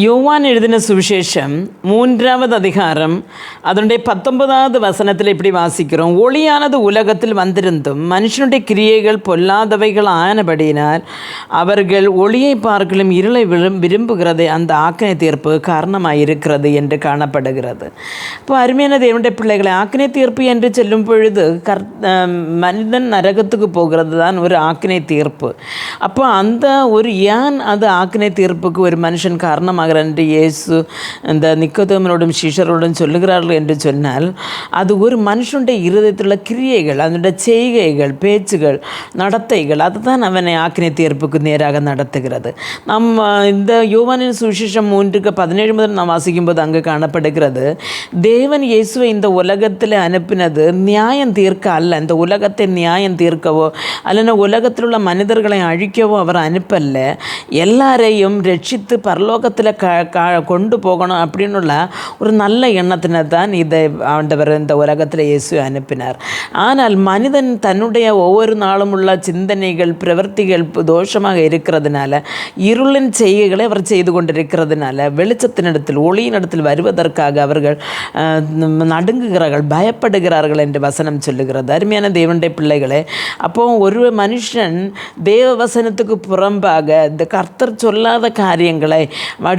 யோவான் எழுதின சுவிசேஷம் மூன்றாவது அதிகாரம் அதனுடைய பத்தொன்பதாவது வசனத்தில் இப்படி வாசிக்கிறோம் ஒளியானது உலகத்தில் வந்திருந்தும் மனுஷனுடைய கிரியைகள் பொல்லாதவைகள் ஆனபடியினால் அவர்கள் ஒளியை பார்க்கலும் இருளை விரும் விரும்புகிறதை அந்த ஆக்கனை தீர்ப்பு காரணமாக இருக்கிறது என்று காணப்படுகிறது இப்போ அருமையான தேவனுடைய பிள்ளைகளை ஆக்கினை தீர்ப்பு என்று சொல்லும் பொழுது கர் மனிதன் நரகத்துக்கு போகிறது தான் ஒரு ஆக்கினை தீர்ப்பு அப்போ அந்த ஒரு ஏன் அது ஆக்கினை தீர்ப்புக்கு ஒரு மனுஷன் காரணமாகிறார் என்று இயேசு இந்த நிக்கோதோமனோடும் சிஷரோடும் சொல்லுகிறார்கள் என்று சொன்னால் அது ஒரு மனுஷனுடைய இருதயத்தில் உள்ள கிரியைகள் அதனுடைய செய்கைகள் பேச்சுகள் நடத்தைகள் அதுதான் அவனை ஆக்கினை தீர்ப்புக்கு நேராக நடத்துகிறது. நம் இந்த யோவானின் சுவிசேஷம் மூன்றுக்கு பதினேழு முதல் நாம் வாசிக்கும்போது அங்கு காணப்படுகிறது தேவன் இயேசுவை இந்த உலகத்தில் அனுப்பினது நியாயம் தீர்க்க அல்ல. இந்த உலகத்தை நியாயம் தீர்க்கவோ அல்லனா உலகத்தில் உள்ள மனிதர்களை அழிக்கவோ அவர் அனுப்பல்ல. எல்லாரையும் ரட்சித்து பரலோகத்தில் க க கொண்டு போகணும் அப்படின்னுள்ள ஒரு நல்ல எண்ணத்தினை தான் இதை ஆண்டவர் இந்த உலகத்தில் இயேசு அனுப்பினார். ஆனால் மனிதன் தன்னுடைய ஒவ்வொரு நாளும் உள்ள சிந்தனைகள் பிரவர்த்திகள் தோஷமாக இருக்கிறதுனால இருளின் செய்கைகளை அவர் செய்து கொண்டிருக்கிறதுனால வெளிச்சத்தினிடத்தில் ஒளியினிடத்தில் வருவதற்காக அவர்கள் நடுங்குகிறார்கள் பயப்படுகிறார்கள் என்று வசனம் சொல்லுகிறது. அருமையான தேவனுடைய பிள்ளைகளே அப்போ ஒரு மனுஷன் தேவ வசனத்துக்கு புறம்பாக இந்த கர்த்தர் சொல்லாத காரியங்களை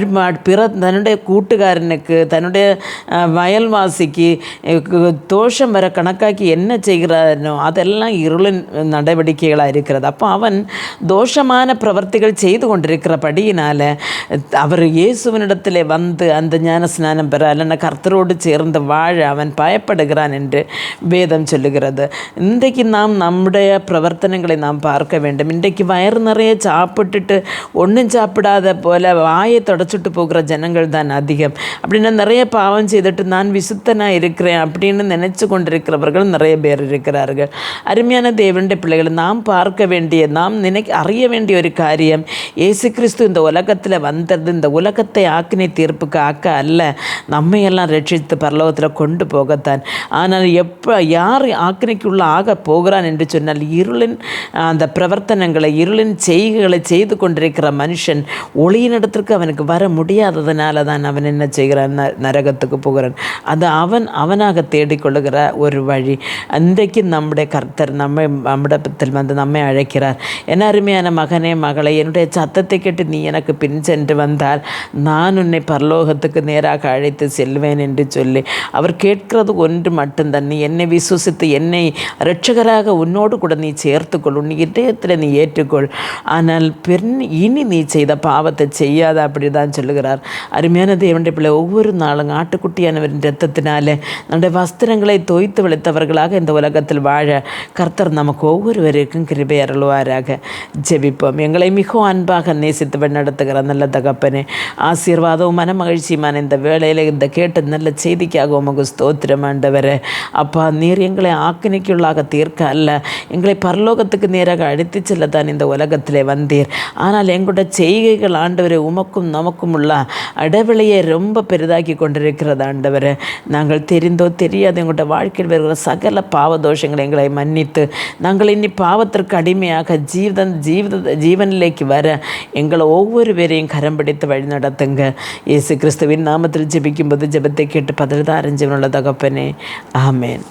வழி- ம- பிற தன்னுடைய கூட்டுக்காரனுக்கு தன்னுடைய அஹ், வயல்வாசிக்கு அஹ், கு- தோஷம் வர கணக்காக்கி என்ன செய்கிறானோ அதெல்லாம் இருளின் நடவடிக்கைகளாக இருக்கிறது அப்போ அவன் தோஷமான பிரவர்த்திகள் செய்து கொண்டிருக்கிறபடியினால் அவர் இயேசுவனிடத்தில் வந்து அந்த ஞான ஸ்நானம் பெற அல்லன கர்த்தரோடு சேர்ந்து வாழ அவன் பயப்படுகிறான் என்று வேதம் சொல்லுகிறது இன்றைக்கு நாம் நம்முடைய பிரவர்த்தனங்களை நாம் பார்க்க வேண்டும் இன்றைக்கு வயிறு நிறைய சாப்பிட்டுட்டு ஒன்றும் சாப்பிடாத போல வாயை தொடச்சிட்டு போகிற ஜனங்கள் தான் அதிகம். அப்படின்னா நிறைய பாவம் செய்துட்டு நான் விசுத்தனாக இருக்கிறேன் அப்படின்னு நினச்சி கொண்டிருக்கிறவர்கள் நிறைய பேர் இருக்கிறார்கள். அருமையான தேவனுடைய பிள்ளைகள் நாம் பார்க்க வேண்டிய நாம் நினை அறிய வேண்டிய ஒரு காரியம் இயேசு கிறிஸ்து இந்த உலகத்தில் வந்தது இந்த உலகத்தை ஆக்கினை தீர்ப்புக்கு ஆக்க அல்ல. நம்மையெல்லாம் ரட்சித்து பரலோகத்தில் கொண்டு போகத்தான். ஆனால் எப்போ யார் ஆக்கினைக்குள்ள ஆக போகிறான் என்று சொன்னால் இருளின் அந்த பிரவர்த்தனங்களை இருளின் செய்கைகளை செய்து கொண்டிருக்கிற மனுஷன் ஒளியினிடத்திற்கு அவனுக்கு வர வர முடியாததுனால தான் அவன் என்ன செய்கிறான்? நரகத்துக்கு போகிறான். அது அவன் அவனாக தேடிக்கொள்ளுகிற ஒரு வழி. அன்றைக்கு நம்முடைய கர்த்தர் நம்மை நம்மிடத்தில் வந்து நம்மை அழைக்கிறார். என் அருமையான மகனே மகளை என்னுடைய சத்தத்தை கேட்டு நீ எனக்கு பின் சென்று வந்தால் நான் உன்னை பரலோகத்துக்கு நேராக அழைத்து செல்வேன் என்று சொல்லி அவர் கேட்கிறது ஒன்று மட்டும்தான். நீ என்னை விசுவசித்து என்னை ரட்சகராக உன்னோடு கூட நீ சேர்த்துக்கொள். உன் இதயத்தில் நீ ஏற்றுக்கொள். ஆனால் பெண் இனி நீ செய்த பாவத்தை செய்யாத அப்படி தான் சொல்லுகிறார். அருமையான தேவனுடைய பிள்ளை ஒவ்வொரு நாளும் ஆட்டுக்குட்டியானவரின் ரத்தத்தினாலே நம்முடைய வஸ்திரங்களை தோய்த்து வெளுத்தவர்களாக இந்த உலகத்தில் வாழ கர்த்தர் நமக்கு ஒவ்வொருவருக்கும் கிருபை அருள்வாராக. ஜெபிப்போம். எங்களை மிகவும் அன்பாக நேசித்து நடத்துகிற நல்ல தகப்பனே ஆசீர்வாதവും மனமகிழ்ச்சியுமான இந்த வேளையில் இந்த கேட்ட நல்ல செய்திக்காக உமக்கு ஸ்தோத்திரம் ஆண்டவரே. அப்பா நீர் எங்களை ஆக்கினைக்குள்ளாக தீர்க்க அல்ல எங்களை பரலோகத்துக்கு நேராக அழைத்து செல்ல தான் இந்த உலகத்திலே வந்தீர். ஆனால் எங்களுடைய செய்கைகள் ஆண்டவரே உமக்கும் நமக்கும் உள்ள இடைவெளியை ரொம்ப பெரிதாக்கி கொண்டிருக்கிறது ஆண்டவர். நாங்கள் தெரிந்தோ தெரியாது எங்களுடைய வாழ்க்கையில் வருகிற சகல பாவதோஷங்களை எங்களை மன்னித்து நாங்கள் இனி பாவத்திற்கு அடிமையாக ஜீவன் ஜீவித ஜீவனிலேக்கு வர எங்களை ஒவ்வொரு பேரையும் கரம் பிடித்து வழி நடத்துங்க. இயேசு கிறிஸ்துவின் நாமத்தில் ஜெபிக்கும்போது ஜெபத்தை கேட்டு பதில் தான் அறிஞ்சவனுள்ள தகப்பனே. ஆமேன்.